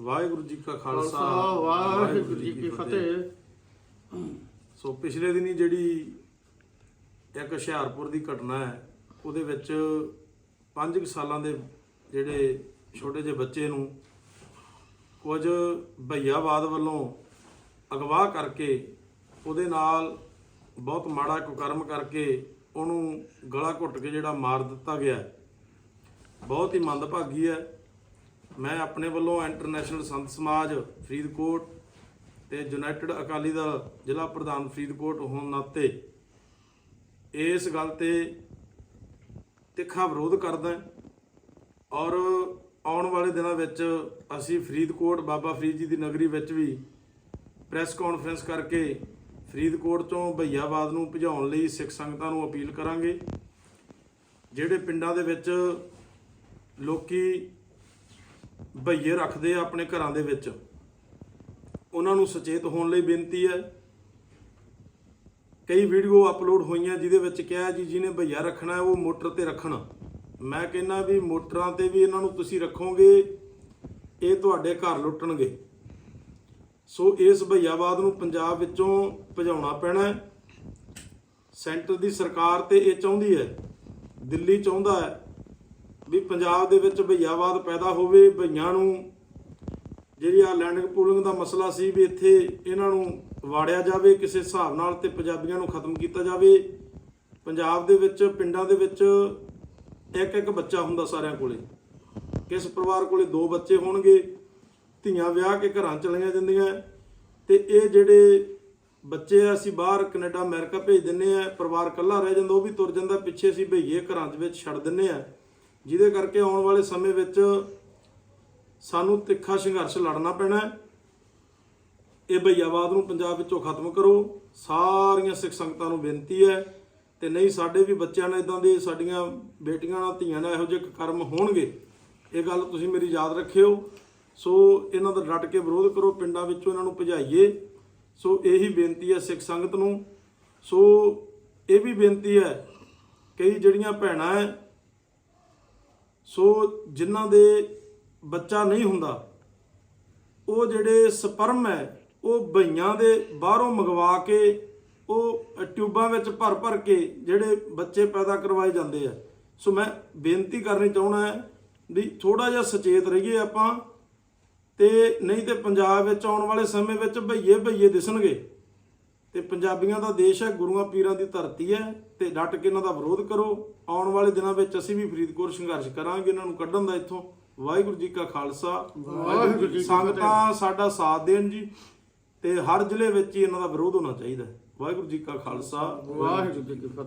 ਵਾਹਿਗੁਰੂ ਜੀ ਕਾ ਖਾਲਸਾ ਵਾਹਿਗੁਰੂ ਜੀ ਕੀ ਫਤਿਹ। ਸੋ ਪਿਛਲੇ ਦਿਨੀ ਜਿਹੜੀ ਇੱਕ ਹੁਸ਼ਿਆਰਪੁਰ ਦੀ ਘਟਨਾ ਹੈ ਉਹਦੇ ਵਿੱਚ 5 ਸਾਲਾਂ ਦੇ ਜਿਹੜੇ ਛੋਟੇ ਜਿਹੇ ਬੱਚੇ ਨੂੰ ਕੁਝ ਭਈਆਵਾਦ ਵੱਲੋਂ ਅਗਵਾ ਕਰਕੇ ਉਹਦੇ ਨਾਲ ਬਹੁਤ ਮਾੜਾ ਕੁਕਰਮ ਕਰਕੇ ਉਹਨੂੰ ਗਲਾ ਘੁੱਟ ਕੇ ਜਿਹੜਾ ਮਾਰ ਦਿੱਤਾ ਗਿਆ। ਬਹੁਤ ਹੀ ਮੰਦਭਾਗੀ ਹੈ। ਮੈਂ ਆਪਣੇ ਵੱਲੋਂ ਇੰਟਰਨੈਸ਼ਨਲ ਸੰਤ ਸਮਾਜ ਫਰੀਦਕੋਟ ਤੇ ਯੂਨਾਈਟਿਡ ਅਕਾਲੀ ਦਲ ਜ਼ਿਲ੍ਹਾ ਪ੍ਰਧਾਨ ਫਰੀਦਕੋਟ ਹੋਣ ਨਾਤੇ ਇਸ ਗੱਲ ਤੇ ਤਿੱਖਾ ਵਿਰੋਧ ਕਰਦਾ ਔਰ ਆਉਣ ਵਾਲੇ ਦਿਨਾਂ ਵਿੱਚ ਅਸੀਂ ਫਰੀਦਕੋਟ ਬਾਬਾ ਫਰੀਦ ਜੀ ਦੀ ਨਗਰੀ ਵਿੱਚ ਵੀ ਪ੍ਰੈਸ ਕਾਨਫਰੰਸ ਕਰਕੇ ਫਰੀਦਕੋਟ ਤੋਂ ਭਈਆਵਾਦ ਨੂੰ ਭਜਾਉਣ ਲਈ ਸਿੱਖ ਸੰਗਤਾਂ ਨੂੰ ਅਪੀਲ ਕਰਾਂਗੇ। ਜਿਹੜੇ ਪਿੰਡਾਂ ਦੇ ਵਿੱਚ ਲੋਕੀ ਬਈਏ ਰੱਖਦੇ ਆ ਆਪਣੇ ਘਰਾਂ ਦੇ ਵਿੱਚ। ਉਹਨਾਂ ਨੂੰ ਸੁਚੇਤ ਹੋਣ ਲਈ ਬੇਨਤੀ ਹੈ। ਕਈ ਵੀਡੀਓ ਅਪਲੋਡ ਹੋਈਆਂ ਜਿਹਦੇ ਵਿੱਚ ਕਿਹਾ ਜੀ, ਜਿਹਨੇ ਭਈਆ ਰੱਖਣਾ ਹੈ, ਉਹ ਮੋਟਰ ਤੇ ਰੱਖਣ। ਮੈਂ ਕਹਿੰਦਾ ਵੀ ਮੋਟਰਾਂ ਤੇ ਵੀ ਇਹਨਾਂ ਨੂੰ ਤੁਸੀਂ ਰੱਖੋਗੇ, ਇਹ ਤੁਹਾਡੇ ਘਰ ਲੁੱਟਣਗੇ। ਸੋ ਇਸ ਭਈਆਵਾਦ ਨੂੰ ਪੰਜਾਬ ਵਿੱਚੋਂ ਭਜਾਉਣਾ ਪੈਣਾ ਸੈਂਟਰ ਦੀ ਸਰਕਾਰ ਤੇ ਇਹ ਚਾਹੁੰਦੀ ਹੈ, ਦਿੱਲੀ ਚਾਹੁੰਦਾ ਹੈ ਵੀ ਪੰਜਾਬ ਦੇ ਵਿੱਚ ਭਈਆਵਾਦ ਪੈਦਾ ਹੋਵੇ, ਭਈਆਂ ਨੂੰ ਜਿਹੜੀ ਆ ਲੈਂਡਿੰਗ ਪੂਲਿੰਗ ਦਾ ਮਸਲਾ ਸੀ ਵੀ ਇੱਥੇ ਇਹਨਾਂ ਨੂੰ ਵਾੜਿਆ ਜਾਵੇ, ਕਿਸੇ ਹਿਸਾਬ ਨਾਲ ਤੇ ਪੰਜਾਬੀਆਂ ਨੂੰ ਖਤਮ ਕੀਤਾ ਜਾਵੇ। ਪੰਜਾਬ ਦੇ ਵਿੱਚ, ਪਿੰਡਾਂ ਦੇ ਵਿੱਚ ਇੱਕ ਇੱਕ ਬੱਚਾ ਹੁੰਦਾ ਸਾਰਿਆਂ ਕੋਲੇ। ਕਿਸ ਪਰਿਵਾਰ ਕੋਲੇ ਦੋ ਬੱਚੇ ਹੋਣਗੇ, ਧੀਆਂ ਵਿਆਹ ਕੇ ਘਰਾਂ ਚਲੀਆਂ ਜਾਂਦੀਆਂ। ਤੇ ਇਹ ਜਿਹੜੇ ਬੱਚੇ ਆ, ਅਸੀਂ ਬਾਹਰ ਕੈਨੇਡਾ, ਅਮਰੀਕਾ ਭੇਜ ਦਿੰਨੇ ਆ, ਪਰਿਵਾਰ ਇਕੱਲਾ ਰਹਿ ਜਾਂਦਾ, ਉਹ ਵੀ ਤੁਰ ਜਾਂਦਾ, ਪਿੱਛੇ ਅਸੀਂ ਭਈਏ ਘਰਾਂ ਦੇ ਵਿੱਚ ਛੱਡ ਦਿੰਨੇ ਆ। ਜਿਹਦੇ ਕਰਕੇ ਆਉਣ ਵਾਲੇ ਸਮੇਂ ਵਿੱਚ ਸਾਨੂੰ ਤਿੱਖਾ ਸੰਘਰਸ਼ ਲੜਨਾ ਪੈਣਾ ਇਹ ਭਈਆਵਾਦ ਨੂੰ ਪੰਜਾਬ ਵਿੱਚੋਂ ਖਤਮ ਕਰੋ। ਸਾਰੀਆਂ ਸਿੱਖ ਸੰਗਤਾਂ ਨੂੰ ਬੇਨਤੀ ਹੈ ਤੇ ਨਹੀਂ, ਸਾਡੇ ਵੀ ਬੱਚਿਆਂ ਨਾਲ ਇਦਾਂ ਦੇ ਸਾਡੀਆਂ ਬੇਟੀਆਂ ਨਾਲ ਧੀਆਂ ਨਾਲ ਇਹੋ ਜਿਹੇ ਕਰਮ ਹੋਣਗੇ, ਇਹ ਗੱਲ ਤੁਸੀਂ ਮੇਰੀ ਯਾਦ ਰੱਖਿਓ। ਸੋ ਇਹਨਾਂ ਦਾ ਡਟ ਕੇ ਵਿਰੋਧ ਕਰੋ, ਪਿੰਡਾਂ ਵਿੱਚੋਂ ਇਹਨਾਂ ਨੂੰ ਭਜਾਈਏ। ਸੋ ਇਹੀ ਬੇਨਤੀ ਹੈ ਸਿੱਖ ਸੰਗਤ ਨੂੰ। ਸੋ ਇਹ ਵੀ ਬੇਨਤੀ ਹੈ ਕਈ ਜਿਹੜੀਆਂ ਭੈਣਾਂ ਹੈ ਸੋ ਜਿਨ੍ਹਾਂ ਦੇ ਬੱਚਾ ਨਹੀਂ ਹੁੰਦਾ, ਉਹ ਜਿਹੜੇ ਸਪਰਮ ਹੈ, ਉਹ ਬਈਆਂ ਦੇ ਬਾਹਰੋਂ ਮੰਗਵਾ ਕੇ, ਉਹ ਟਿਊਬਾਂ ਵਿੱਚ ਭਰ ਭਰ ਕੇ ਜਿਹੜੇ ਬੱਚੇ ਪੈਦਾ ਕਰਵਾਏ ਜਾਂਦੇ ਆ। ਸੋ ਮੈਂ ਬੇਨਤੀ ਕਰਨੀ ਚਾਹੁੰਦਾ ਹੈ ਵੀ ਥੋੜਾ ਜਿਹਾ ਸੁਚੇਤ ਰਹੀਏ ਆਪਾਂ ਤੇ ਨਹੀਂ ਤੇ ਪੰਜਾਬ ਵਿੱਚ ਆਉਣ ਵਾਲੇ ਸਮੇਂ ਵਿੱਚ ਭਈਏ ਭਈਏ ਦਿਸਣਗੇ। ਤੇ ਪੰਜਾਬੀਆਂ ਦਾ ਦੇਸ਼ ਹੈ, ਗੁਰੂਆਂ ਪੀਰਾਂ ਦੀ ਧਰਤੀ ਹੈ ਤੇ ਡਟ ਕੇ ਇਹਨਾਂ ਦਾ ਵਿਰੋਧ ਕਰੋ। ਆਉਣ ਵਾਲੇ ਦਿਨਾਂ ਵਿੱਚ ਅਸੀਂ ਵੀ ਫਰੀਦਕੋਟ ਸੰਘਰਸ਼ ਕਰਾਂਗੇ, ਇਹਨਾਂ ਨੂੰ ਕੱਢਣ ਦਾ ਇੱਥੋਂ। ਵਾਹਿਗੁਰੂ ਜੀ ਕਾ ਖਾਲਸਾ, ਵਾਹਿਗੁਰੂ ਜੀ ਸੰਗਤਾਂ ਸਾਡਾ ਸਾਥ ਦੇਣ ਜੀ ਤੇ ਹਰ ਜ਼ਿਲ੍ਹੇ ਵਿੱਚ ਹੀ ਇਹਨਾਂ ਦਾ ਵਿਰੋਧ ਹੋਣਾ ਚਾਹੀਦਾ ਵਾਹਿਗੁਰੂ ਜੀ ਕਾ ਖਾਲਸਾ, ਵਾਹਿਗੁਰੂ ਜੀ ਕੀ ਫਤਿਹ।